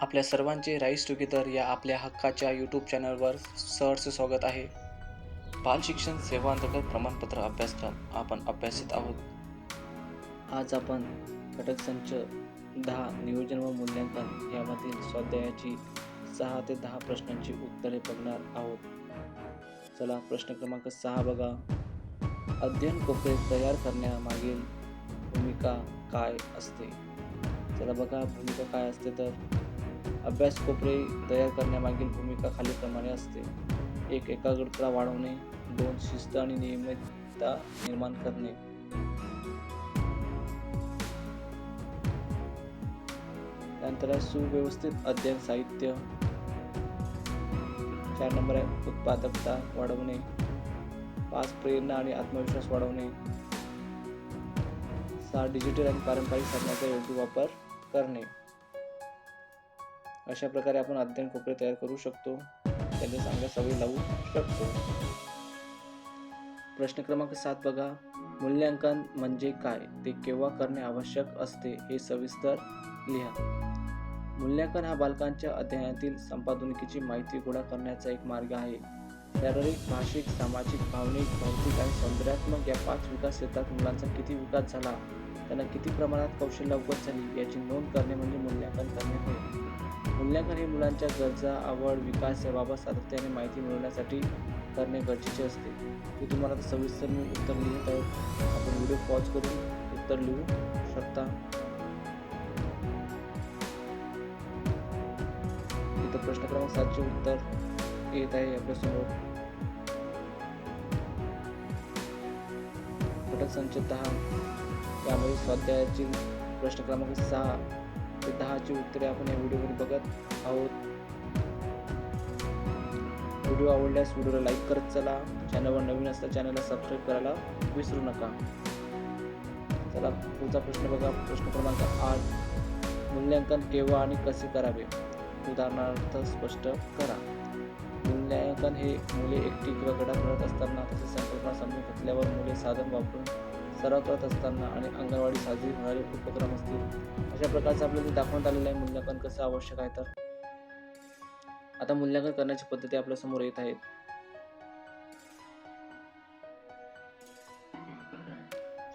आपल्या सर्वांचे rice together या आपल्या हक्काच्या यूट्यूब चॅनलवर सहर्ष स्वागत आहे. बाल शिक्षण सेवा अंतर्गत प्रमाणपत्र अभ्यासक्रम आपण अभ्यासित आहोत. आज आपण घटक संच दहा नियोजन व मूल्यांकन यामधील स्वाध्यायाची सहा ते दहा प्रश्नांची उत्तरे बघणार आहोत. चला प्रश्न क्रमांक सहा बघा. अध्ययन कोपरे तयार करण्यामागील भूमिका काय असते? चला बघा भूमिका काय असते तर? अभ्यास कोपरे तयार करण्यामागील भूमिका खालीलप्रमाणे असते. एक एकाग्रता वाढवणे. दोन शिस्त आणि नियमितता निर्माण करणे. त्यानंतर आहे सुव्यवस्थित अध्ययन साहित्य. चार नंबर आहे उत्पादकता वाढवणे. पाच प्रेरणा आणि आत्मविश्वास वाढवणे. सहा डिजिटल आणि पारंपरिक साधनाचा योग्य वापर करणे. अशा प्रकारे आपण अध्ययन कोपरे तयार करू शकतो. त्यांच्या चांगल्या सवयी लावू शकतो. प्रश्न क्रमांक सात बघा. मूल्यांकन म्हणजे काय? ते केव्हा करणे आवश्यक असते? हे सविस्तर लिहा. मूल्यांकन हा बालकांच्या अध्ययनातील संपादनिकेची माहिती गोळा करण्याचा एक मार्ग आहे. शारीरिक भाषिक सामाजिक भावनिक भौतिक आणि सौंदर्यात्मक या पाच विकास क्षेत्रात मुलांचा किती विकास झाला? त्यांना किती प्रमाणात कौशल्य अवगत झाली याची नोंद करणे म्हणजे मूल्यांकन करणे होय. मूल्यांकन हे मुलांच्या गरजा आवड विकास याबाबत सातत्याने माहिती मिळवण्यासाठी करणे गरजेचे असते. मी तुम्हाला सविस्तर मी उत्तर लिहित आहे. आपण व्हिडिओ पॉज करून उत्तर लिहू शकता. इथं प्रश्न क्रमांक सातचे उत्तर येत आहे आपल्यासमोर. घटक संच दहा. त्यामध्ये स्वाध्यायाची प्रश्न क्रमांक सहा ते दहाची उत्तरे आपण या व्हिडिओमध्ये बघत आहोत. व्हिडिओ आवडल्यास व्हिडिओला लाईक करत चला. चॅनलवर नवीन असता चॅनलला सबस्क्राईब करायला विसरू नका. चला पुढचा प्रश्न बघा. प्रश्न क्रमांक आठ. मूल्यांकन केव्हा आणि कसे करावे? उदाहरणार्थ स्पष्ट करा. मूल्यांकन हे मुले एकटी किंवा गटात करत असताना तसेच संकल्पना समजून घेतल्यावर मुले साधन वापरून सराव करत असताना आणि अंगणवाडी साजरी होणारे उपक्रम असतील. अशा प्रकारचं आपल्याला दाखवण्यात आलेलं आहे. मूल्यांकन कसं आवश्यक आहे तर? आता मूल्यांकन करण्याची पद्धती आपल्यासमोर येत आहेत.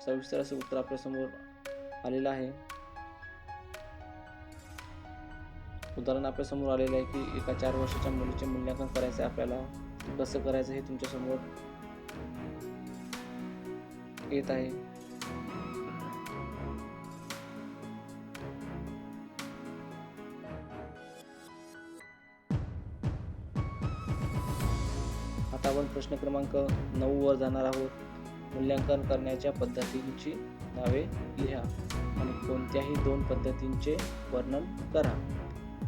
सविस्तर असं उत्तर आपल्यासमोर आलेलं आहे. उदाहरण आपल्यासमोर आलेलं आहे की एका चार वर्षाच्या मुलीचे मूल्यांकन करायचं आहे आपल्याला. कसं करायचं हे तुमच्यासमोर येत आहे. आता आपण प्रश्न क्रमांक नऊ वर जाणार आहोत. मूल्यांकन करण्याच्या पद्धतींची नावे लिहा आणि कोणत्याही दोन पद्धतींचे वर्णन करा.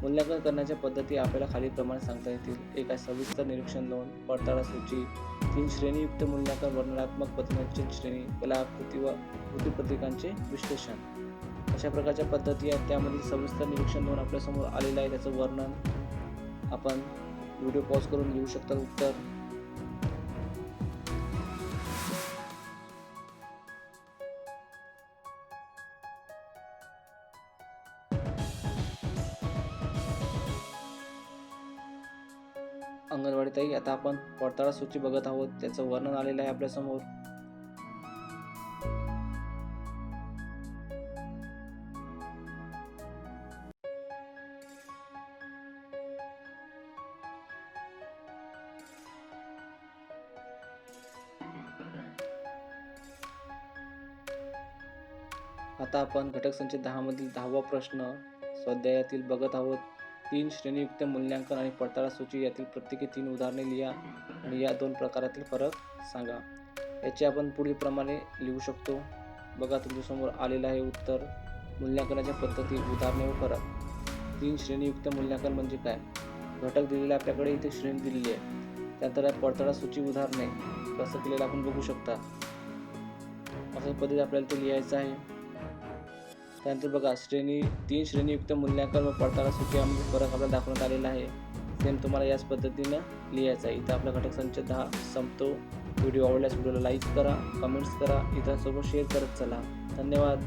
मूल्यांकन करण्याच्या पद्धती आपल्याला खालीलप्रमाणे सांगता येतील. एक आहे सविस्तर निरीक्षण लोन पडताळा सूची तीन श्रेणीयुक्त मूल्यांकन वर्णनात्मक पद्धतींची श्रेणी कलाकृती व कृतीपत्रिकांचे विश्लेषण. अशा प्रकारच्या पद्धती आहेत. त्यामध्ये सविस्तर निरीक्षण लोन आपल्यासमोर आलेलं आहे. त्याचं वर्णन आपण व्हिडिओ पॉज करून लिहू शकता. उत्तर अंगणवाडीतही आता आपण पडताळा सूची बघत आहोत. त्याचं वर्णन आलेलं आहे आपल्यासमोर आता आपण घटक संच दहा मधील दहावा प्रश्न स्वाध्यायातील बघत आहोत. तीन श्रेणीयुक्त मूल्यांकन आणि पडताळा सूची यातील प्रत्येकी तीन उदाहरणे लिहा आणि या दोन प्रकारातील फरक सांगा. याचे आपण पुढील प्रमाणे लिहू शकतो. बघा तुमच्यासमोर आलेलं आहे उत्तर. मूल्यांकनाच्या पद्धती उदाहरणे व फरक. तीन श्रेणीयुक्त मूल्यांकन म्हणजे काय? घटक दिलेले आपल्याकडे इथे श्रेणी दिलेली आहे. त्यानंतर पडताळा सूची उदाहरणे. कसं केलेलं आपण बघू शकता. अशा पद्धती आपल्याला ते लिहायचं आहे. त्यानंतर बघा श्रेणी तीन श्रेणीयुक्त मूल्यांकन व पडताळा सूची यामध्ये फरक आपल्याला दाखवण्यात आलेला आहे. सेम तुम्हाला याच पद्धतीनं लिहायचं आहे. इथं आपला घटक संच दहा संपतो. व्हिडिओ आवडल्यास व्हिडिओला लाईक करा कमेंट्स करा. इतरांसोबत शेअर करत चला. धन्यवाद.